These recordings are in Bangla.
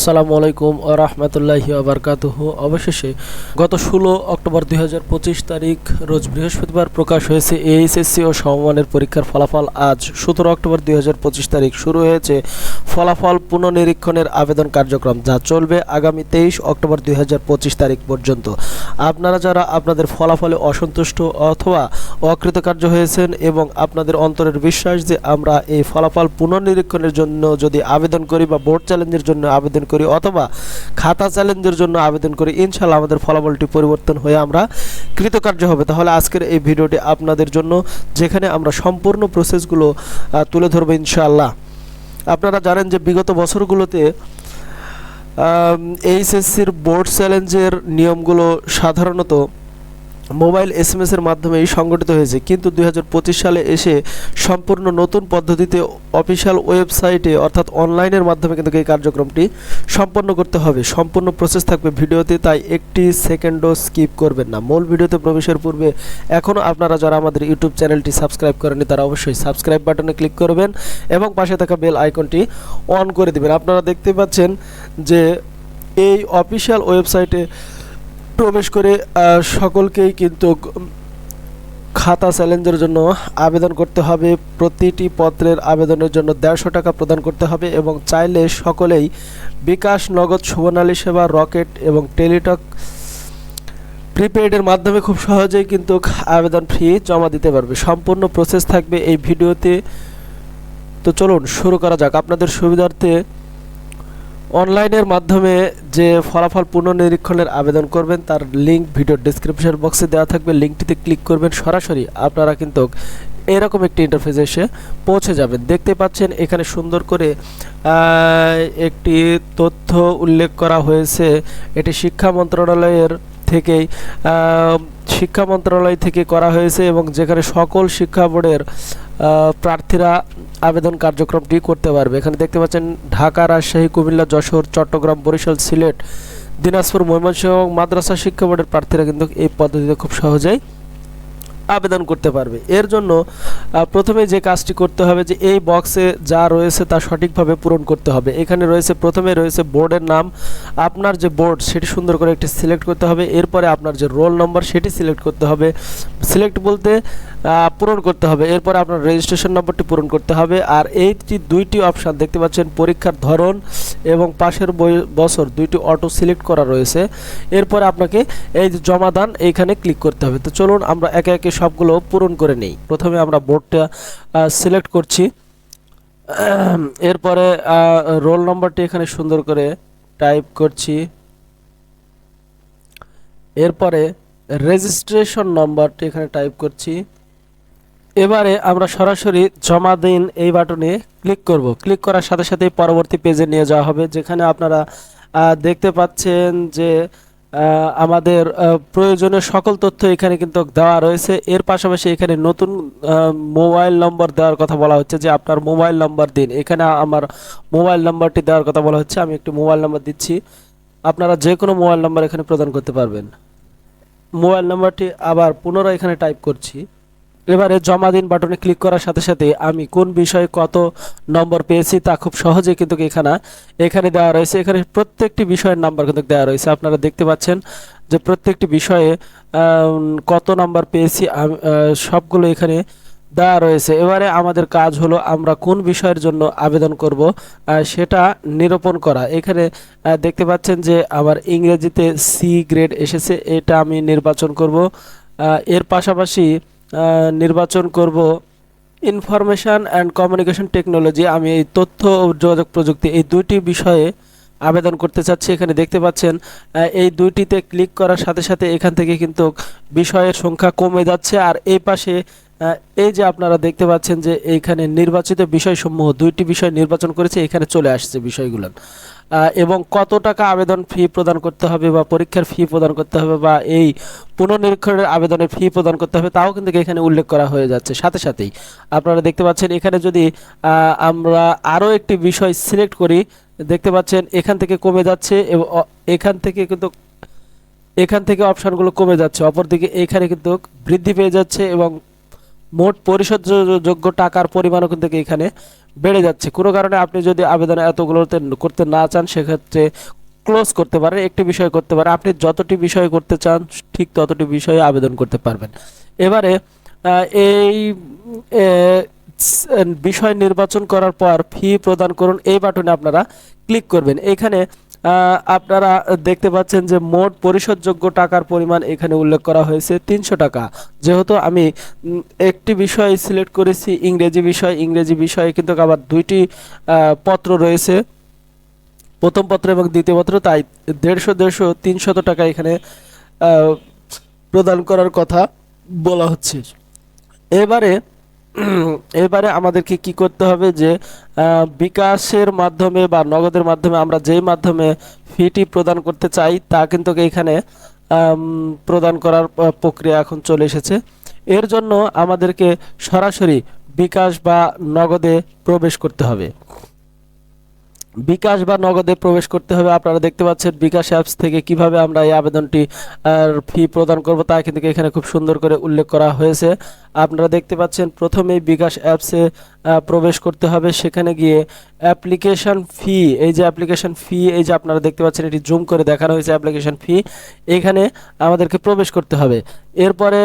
আসসালামু আলাইকুম ও রহমতুল্লাহি আবরকাতুহ অবশেষে গত ষোলো অক্টোবর দুই হাজার পঁচিশ তারিখ, রোজ বৃহস্পতিবার প্রকাশ হয়েছে এইচএসসি ও সমমানের পরীক্ষার ফলাফল। আজ সতেরো অক্টোবর দুই হাজার পঁচিশ তারিখ শুরু হয়েছে ফলাফল পুনঃনিরীক্ষণের আবেদন কার্যক্রম, যা চলবে আগামী তেইশ অক্টোবর দুই হাজার পঁচিশ তারিখ পর্যন্ত। আপনারা যারা আপনাদের ফলাফলে অসন্তুষ্ট অথবা অকৃতকার্য হয়েছেন এবং আপনাদের অন্তরের বিশ্বাস যে আমরা এই ফলাফল পুনর্নিরীক্ষণের জন্য যদি আবেদন করি বা বোর্ড চ্যালেঞ্জের জন্য আবেদন করি অথবা খাতা চ্যালেঞ্জের জন্য আবেদন করি ইনশাল্লাহ আমাদের ফলাফলটি পরিবর্তন হয়ে আমরা কৃতকার্য হবে। তাহলে আজকের এই ভিডিওটি আপনাদের জন্য, যেখানে আমরা সম্পূর্ণ প্রসেসগুলো তুলে ধরবো ইনশাআল্লাহ। আপনারা জানেন যে বিগত বছরগুলোতে এইচএসসির বোর্ড চ্যালেঞ্জের নিয়মগুলো সাধারণত মোবাইল এস এম এর মাধ্যমেই সংগঠিত হয়েছে। কিন্তু দু হাজার পঁচিশ সালে এসে সম্পূর্ণ নতুন পদ্ধতিতে অফিসিয়াল ওয়েবসাইটে অর্থাৎ অনলাইনের মাধ্যমে কিন্তু এই কার্যক্রমটি সম্পন্ন করতে হবে। সম্পূর্ণ প্রসেস থাকবে ভিডিওতে, তাই একটি সেকেন্ডও স্কিপ করবেন না। মূল ভিডিওতে প্রবেশের পূর্বে এখনও আপনারা যারা আমাদের ইউটিউব চ্যানেলটি সাবস্ক্রাইব করেনি তারা অবশ্যই সাবস্ক্রাইব বাটনে ক্লিক করবেন এবং পাশে থাকা বেল আইকনটি অন করে দেবেন। আপনারা দেখতে পাচ্ছেন যে এই অফিসিয়াল ওয়েবসাইটে প্রবেশ করে সকলকেই কিন্তু খাতা চ্যালেঞ্জের জন্য আবেদন করতে হবে। প্রতিটি পত্রের আবেদনের জন্য দেড়শো টাকা প্রদান করতে হবে এবং চাইলে সকলেই বিকাশ নগদ সুবর্ণালী সেবা, রকেট এবং টেলিটক প্রিপেইডের মাধ্যমে খুব সহজেই কিন্তু আবেদন ফি জমা দিতে পারবে। সম্পূর্ণ প্রসেস থাকবে এই ভিডিওতে। তো চলুন, শুরু করা যাক। আপনাদের সুবিধার্থে অনলাইনের মাধ্যমে যে ফলাফল পুনর্নিরীক্ষণের আবেদন করবেন, তার লিংক ভিডিও ডিসক্রিপশন বক্সে দেওয়া থাকবে। লিঙ্কটিতে ক্লিক করবেন, সরাসরি আপনারা কিন্তু এরকম একটি ইন্টারফেস এসে পৌঁছে যাবেন। দেখতে পাচ্ছেন, এখানে সুন্দর করে একটি তথ্য উল্লেখ করা হয়েছে। এটি শিক্ষা মন্ত্রণালয়ের থেকেই শিক্ষা মন্ত্রণালয় থেকে করা হয়েছে এবং যেখানে সকল শিক্ষা বোর্ডের প্রার্থীরা আবেদন কার্যক্রমটি করতে পারবে। এখানে দেখতে পাচ্ছেন ঢাকা, রাজশাহী, কুমিল্লা, যশোর, চট্টগ্রাম, বরিশাল, সিলেট, দিনাজপুর, ময়মনসিংহ এবং মাদ্রাসা শিক্ষা বোর্ডের প্রার্থীরা কিন্তু এই পদ্ধতিতে খুব সহজেই আবেদন করতে পারবে। এর জন্য প্রথমে যে কাজটি করতে হবে যে এই বক্সে যা রয়েছে তা সঠিকভাবে পূরণ করতে হবে। এখানে রয়েছে, প্রথমে রয়েছে বোর্ডের নাম। আপনার যে বোর্ড, সেটি সুন্দর করে একটি সিলেক্ট করতে হবে। এরপরে আপনার যে রোল নম্বর, সেটি সিলেক্ট করতে হবে। সিলেক্ট বলতে পূরণ করতে হবে। এরপরে আপনার রেজিস্ট্রেশন নম্বরটি পূরণ করতে হবে। আর এইটি, দুইটি অপশান দেখতে পাচ্ছেন, পরীক্ষার ধরন এবং পাশের বছর, দুইটি অটো সিলেক্ট করা রয়েছে। এরপরে আপনাকে এই যে জমা দান, এইখানে ক্লিক করতে হবে। তো চলুন, আমরা একে একে সবগুলো পূরণ করে নেই। প্রথমে আমরা বোর্ডটা সিলেক্ট করছি। এরপরে রোল নম্বরটি এখানে সুন্দর করে টাইপ করছি। এরপরে রেজিস্ট্রেশন নম্বরটি এখানে টাইপ করছি। এবারে আমরা সরাসরি জমা দিন এই বাটনে ক্লিক করব। ক্লিক করার সাথে সাথে পরবর্তী পেজে নিয়ে যাওয়া হবে, যেখানে আপনারা দেখতে পাচ্ছেন যে আমাদের প্রয়োজনীয় সকল তথ্য এখানে কিন্তু দেওয়া রয়েছে। এর পাশাপাশি এখানে নতুন মোবাইল নম্বর দেওয়ার কথা বলা হচ্ছে যে আপনার মোবাইল নম্বর দিন। এখানে আমার মোবাইল নম্বরটি দেওয়ার কথা বলা হচ্ছে। আমি একটি মোবাইল নম্বর দিচ্ছি। আপনারা যে কোনো মোবাইল নম্বর এখানে প্রদান করতে পারবেন। মোবাইল নম্বরটি আবার পুনরায় এখানে টাইপ করছি। এবারে জমা দিন বাটনে ক্লিক করার সাথে সাথে আমি কোন বিষয়ে কত নম্বর পেয়েছি তা খুব সহজে কিন্তু এখানে এখানে দেওয়া রয়েছে। এখানে প্রত্যেকটি বিষয়ের নাম্বার কিন্তু দেওয়া রয়েছে। আপনারা দেখতে পাচ্ছেন যে প্রত্যেকটি বিষয়ে কত নাম্বার পেয়েছি সবগুলো এখানে দেওয়া রয়েছে। এবারে আমাদের কাজ হলো আমরা কোন বিষয়ের জন্য আবেদন করব সেটা নিরূপণ করা। এখানে দেখতে পাচ্ছেন যে আমার ইংরেজিতে সি গ্রেড এসেছে, এটা আমি নির্বাচন করব। এর পাশাপাশি নির্বাচন করব। ইনফরমেশন অ্যান্ড কমিউনিকেশন টেকনোলজি, আমি এই তথ্য ও যোগাযোগ প্রযুক্তি এই দুইটি বিষয়ে আবেদন করতে চাচ্ছি। এখানে দেখতে পাচ্ছেন এই দুইটিতে ক্লিক করার সাথে সাথে এখান থেকে কিন্তু বিষয়ের সংখ্যা কমে যাচ্ছে। আর এই পাশে এই যে আপনারা দেখতে পাচ্ছেন যে এইখানে নির্বাচিত বিষয়সমূহ, দুইটি বিষয় নির্বাচন করেছে, এখানে চলে আসছে বিষয়গুলো। এবং কত টাকা আবেদন ফি প্রদান করতে হবে বা পরীক্ষার ফি প্রদান করতে হবে বা এই পুনর্নিরীক্ষণের আবেদনের ফি প্রদান করতে হবে, তাও কিন্তু এখানে উল্লেখ করা হয়ে যাচ্ছে। সাথে সাথেই আপনারা দেখতে পাচ্ছেন, এখানে যদি আমরা আরও একটি বিষয় সিলেক্ট করি, দেখতে পাচ্ছেন এখান থেকে কমে যাচ্ছে এবং এখান থেকে কিন্তু, এখান থেকে অপশানগুলো কমে যাচ্ছে। অপরদিকে এখানে কিন্তু বৃদ্ধি পেয়ে যাচ্ছে এবং মোট পরিশোধযোগ্য টাকার পরিমাণও কিন্তু এখানে বেড়ে যাচ্ছে। কোনো কারণে আপনি যদি আবেদন এতগুলোতে করতে না চান, সেক্ষেত্রে ক্লোজ করতে পারেন, একটি বিষয় করতে পারেন। আপনি যতটি বিষয় করতে চান, ঠিক ততটি বিষয়ে আবেদন করতে পারবেন। এবারে এই বিষয় নির্বাচন করার পর ফি প্রদান করুন, এই বাটনে আপনারা ক্লিক করবেন। এখানে আপনারা দেখতে পাচ্ছেন যে মোট পরিশোধযোগ্য টাকার পরিমাণ এখানে উল্লেখ করা হয়েছে তিনশো টাকা। যেহেতু আমি একটি বিষয় সিলেক্ট করেছি, ইংরেজি বিষয়, ইংরেজি বিষয়ে কিন্তু আবার দুইটি পত্র রয়েছে। প্রথম পত্র এবং দ্বিতীয় পত্র, তাই দেড়শো দেড়শো তিনশত টাকা এখানে প্রদান করার কথা বলা হচ্ছে। এবারে এবারে আমাদেরকে কি করতে হবে যে বিকাশের মাধ্যমে বা নগদের মাধ্যমে আমরা যেই মাধ্যমে ফিটি প্রদান করতে চাই তা কিন্তু এখানে প্রদান করার প্রক্রিয়া এখন চলে এসেছে। এর জন্য আমাদেরকে সরাসরি বিকাশ বা নগদে প্রবেশ করতে হবে। বিকাশ বা নগদে প্রবেশ করতে হবে। আপনারা দেখতে পাচ্ছেন বিকাশ অ্যাপস থেকে কীভাবে আমরা এই আবেদনটি ফি প্রদান করব তা কিন্তু এখানে খুব সুন্দর করে উল্লেখ করা হয়েছে। আপনারা দেখতে পাচ্ছেন প্রথমেই বিকাশ অ্যাপসে প্রবেশ করতে হবে। সেখানে গিয়ে অ্যাপ্লিকেশন ফি, এই যে অ্যাপ্লিকেশন ফি, এই যে আপনারা দেখতে পাচ্ছেন এটি জুম করে দেখানো হয়েছে অ্যাপ্লিকেশন ফি। এখানে আমাদেরকে প্রবেশ করতে হবে। এরপরে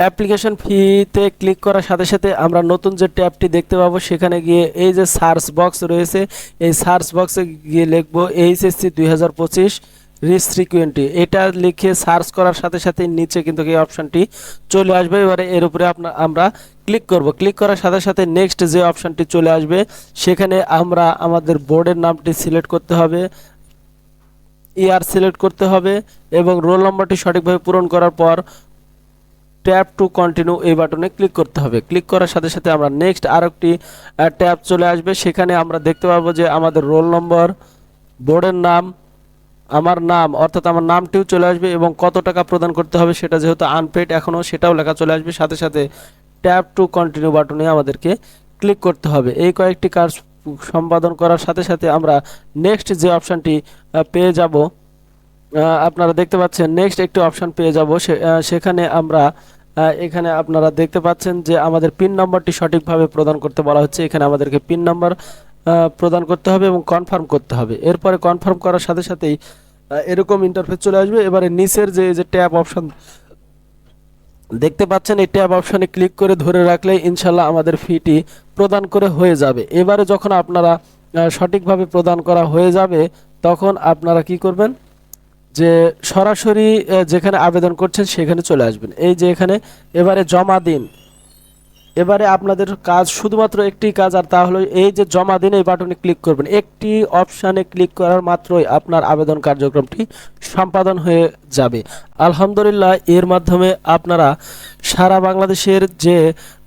অ্যাপ্লিকেশন ফিতে ক্লিক করার সাথে সাথে আমরা নতুন যে ট্যাবটি দেখতে পাবো, সেখানে গিয়ে এই যে সার্চ বক্স রয়েছে, এই সার্চ বক্সে গিয়ে লিখব এইচএসসি দুই হাজার পঁচিশ রিস ফ্রিকুয়েন্টি এটা লিখে সার্চ করার সাথে সাথে নিচে কিন্তু এই অপশনটি চলে আসবে। এবারে এর উপরে আপনার আমরা ক্লিক করব। ক্লিক করার সাথে সাথে নেক্সট যে অপশনটি চলে আসবে, সেখানে আমরা আমাদের বোর্ডের নামটি সিলেক্ট করতে হবে, ইয়ার সিলেক্ট করতে হবে এবং রোল নম্বরটি সঠিকভাবে পূরণ করার পর ট্যাপ টু কন্টিনিউ এই বাটনে ক্লিক করতে হবে। ক্লিক করার সাথে সাথে আমরা নেক্সট আরেকটি ট্যাব চলে আসবে। সেখানে আমরা দেখতে পাবো যে আমাদের রোল নম্বর, বোর্ডের নাম, আমার নাম, অর্থাৎ আমার নামটিও চলে আসবে এবং কত টাকা প্রদান করতে হবে সেটা যেহেতু আনপেড এখনও সেটাও লেখা চলে আসবে। সাথে সাথে ট্যাপ টু কন্টিনিউ বাটনে আমাদেরকে ক্লিক করতে হবে। এই কয়েকটি কাজ সম্পাদন করার সাথে সাথে আমরা নেক্সট যে অপশানটি পেয়ে যাব আপনারা দেখতে পাচ্ছেন নেক্সট একটি অপশন পেয়ে যাব। সেখানে আমরা এখানে আপনারা দেখতে পাচ্ছেন যে আমাদের পিন নম্বরটি সঠিকভাবে প্রদান করতে বলা হচ্ছে। এখানে আমাদেরকে পিন নম্বর প্রদান করতে হবে এবং কনফার্ম করতে হবে। এরপরে কনফার্ম করার সাথে সাথেই এরকম ইন্টারফেস চলে আসবে। এবারে নিচের যে যে ট্যাব অপশন দেখতে পাচ্ছেন, এই ট্যাব অপশানে ক্লিক করে ধরে রাখলে ইনশাল্লাহ আমাদের ফিটি প্রদান করে হয়ে যাবে। এবারে যখন আপনারা সঠিকভাবে প্রদান করা হয়ে যাবে, তখন আপনারা কি করবেন? যে সরাসরি যেখানে আবেদন করছেন সেখানে চলে আসবেন। এই যে এখানে এবারে জমা দিন এবারে আপনাদের কাজ শুধুমাত্র একটি কাজ, আর তা হলো এই যে জমা দিন, এই বাটনে ক্লিক করবেন। একটি অপশানে ক্লিক করার মাত্রই আপনার আবেদন কার্যক্রমটি সম্পাদন হয়ে যাবে। আলহামদুলিল্লাহ, এর মাধ্যমে আপনারা সারা বাংলাদেশের যে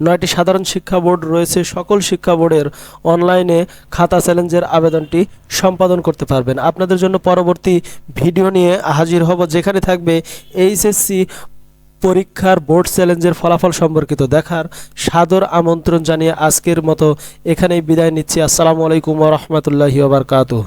নয়টি সাধারণ শিক্ষা বোর্ড রয়েছে, সকল শিক্ষা বোর্ডের অনলাইনে খাতা চ্যালেঞ্জের আবেদনটি সম্পাদন করতে পারবেন। আপনাদের জন্য পরবর্তী ভিডিও নিয়ে হাজির হব। যেখানে থাকবে এইচএসসি পরীক্ষার বোর্ড চ্যালেঞ্জের ফলাফল সম্পর্কিত দেখার সাদর আমন্ত্রণ জানিয়ে আজকের মতো এখানেই বিদায় নিচ্ছি। আসসালামু আলাইকুম রহমতুল্লাহি ওবরকাতুহ